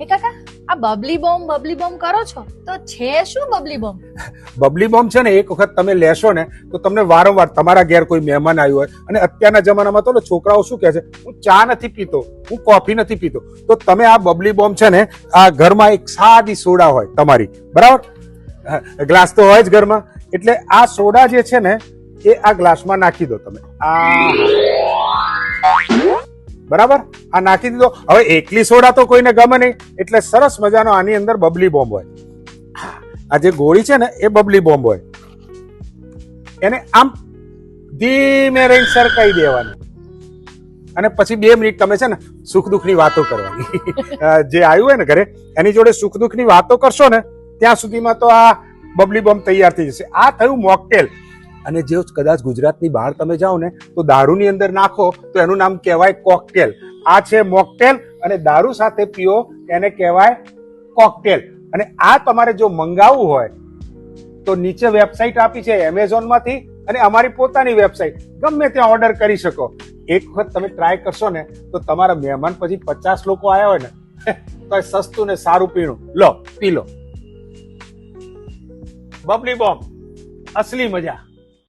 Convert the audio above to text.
એ કાકા, આ Babli bomb Babli bomb કરો છો? તો છે શું બબલી બોમ્બ બબલી બોમ્બ છે ને, એક વખત તમે લેશો ને, તો તમને વારંવાર તમારા ઘેર કોઈ મહેમાન આવ્યું હોય, અને અત્યારના જમાનામાં તો છોકરાઓ શું કહે છે? હું ચા નથી પીતો, હું કોફી નથી પીતો. તો તમે આ બબલી બોમ્બ છે ને, આ ઘરમાં એક સાદી સોડા હોય તમારી, બરાબર? ગ્લાસ તો હોય જ ઘરમાં. એટલે આ સોડા જે છે ને, એ આ ગ્લાસમાં નાખી દો તમે. આ. બરાબર? આ નાખી દીધો. હવે એકલી સોડા તો કોઈને ગમે નહીં. એટલે સરસ મજાનો આની અંદર બબલી બોમ્બ હોય. આ જે ગોળી છે ને, એ બબલી બોમ્બ હોય. એને આમ ધીમે રહીને સરકાઈ દેવાની. અને પછી બે મિનિટ તમે છે ને સુખ દુઃખની વાતો કરવાની. જે આવ્યું હોય ને ઘરે, એની જોડે સુખ દુઃખની વાતો કરશો ને, ત્યાં સુધીમાં તો આ બબલી બોમ્બ તૈયાર થઈ જશે. આ થયું મોકટેલ. અને જે કદાચ ગુજરાતની બહાર તમે જાઓ ને, તો દારૂની અંદર નાખો, તો એનું નામ કહેવાય કોકટેલ. આ છે મોકટેલ અને દારૂ સાથે પીઓ એને કહેવાય કોકટેલ. અને આ તમારે જો મંગાવવું હોય તો નીચે વેબસાઇટ આપી છે એમેઝોનમાંથી અને અમારી પોતાની વેબસાઇટ. ગમે ત્યાં ઓર્ડર કરી શકો. એક વખત તમે ટ્રાય કરશો ને તો તમારા મહેમાન પછી પચાસ લોકો આવ્યા હોય ને, તો એ સસ્તું ને સારું પીણું. લો, પી લો. Bubbly bomb. અસલી મજા.